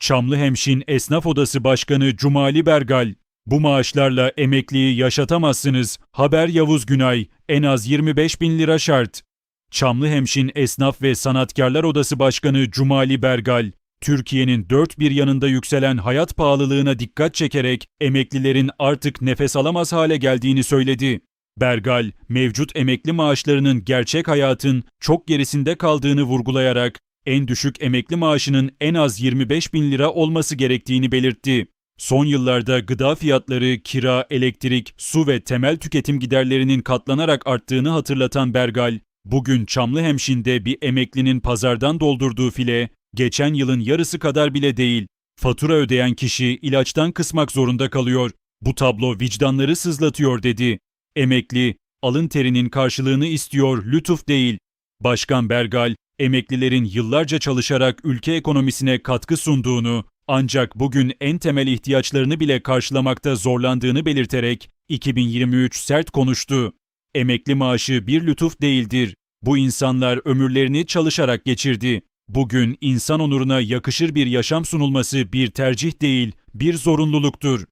Çamlıhemşin Esnaf Odası Başkanı Cumali Bergal, bu maaşlarla emekliyi yaşatamazsınız. Haber Yavuz Günay, en az 25 bin lira şart. Çamlıhemşin Esnaf ve Sanatkarlar Odası Başkanı Cumali Bergal, Türkiye'nin dört bir yanında yükselen hayat pahalılığına dikkat çekerek emeklilerin artık nefes alamaz hale geldiğini söyledi. Bergal, mevcut emekli maaşlarının gerçek hayatın çok gerisinde kaldığını vurgulayarak en düşük emekli maaşının en az 25 bin lira olması gerektiğini belirtti. Son yıllarda gıda fiyatları, kira, elektrik, su ve temel tüketim giderlerinin katlanarak arttığını hatırlatan Bergal, bugün Çamlıhemşin'de bir emeklinin pazardan doldurduğu file, geçen yılın yarısı kadar bile değil. Fatura ödeyen kişi ilaçtan kısmak zorunda kalıyor. Bu tablo vicdanları sızlatıyor dedi. Emekli, alın terinin karşılığını istiyor, lütuf değil. Başkan Bergal, emeklilerin yıllarca çalışarak ülke ekonomisine katkı sunduğunu, ancak bugün en temel ihtiyaçlarını bile karşılamakta zorlandığını belirterek 2023 sert konuştu. Emekli maaşı bir lütuf değildir. Bu insanlar ömürlerini çalışarak geçirdi. Bugün insan onuruna yakışır bir yaşam sunulması bir tercih değil, bir zorunluluktur.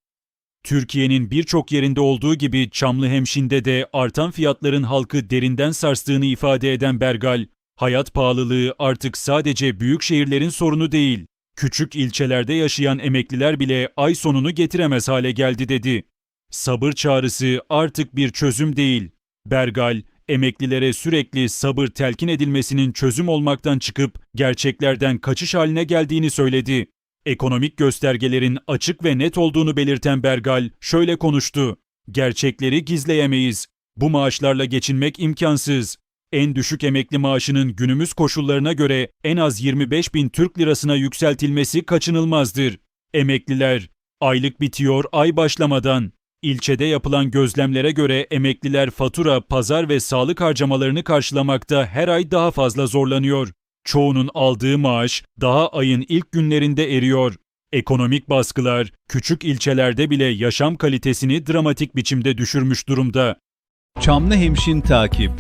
Türkiye'nin birçok yerinde olduğu gibi Çamlıhemşin'de de artan fiyatların halkı derinden sarstığını ifade eden Bergal, hayat pahalılığı artık sadece büyük şehirlerin sorunu değil, küçük ilçelerde yaşayan emekliler bile ay sonunu getiremez hale geldi dedi. Sabır çağrısı artık bir çözüm değil. Bergal, emeklilere sürekli sabır telkin edilmesinin çözüm olmaktan çıkıp gerçeklerden kaçış haline geldiğini söyledi. Ekonomik göstergelerin açık ve net olduğunu belirten Bergal şöyle konuştu. Gerçekleri gizleyemeyiz. Bu maaşlarla geçinmek imkansız. En düşük emekli maaşının günümüz koşullarına göre en az 25 bin Türk lirasına yükseltilmesi kaçınılmazdır. Emekliler, aylık bitiyor ay başlamadan. İlçede yapılan gözlemlere göre emekliler fatura, pazar ve sağlık harcamalarını karşılamakta her ay daha fazla zorlanıyor. Çoğunun aldığı maaş daha ayın ilk günlerinde eriyor. Ekonomik baskılar küçük ilçelerde bile yaşam kalitesini dramatik biçimde düşürmüş durumda. Çamlıhemşin takip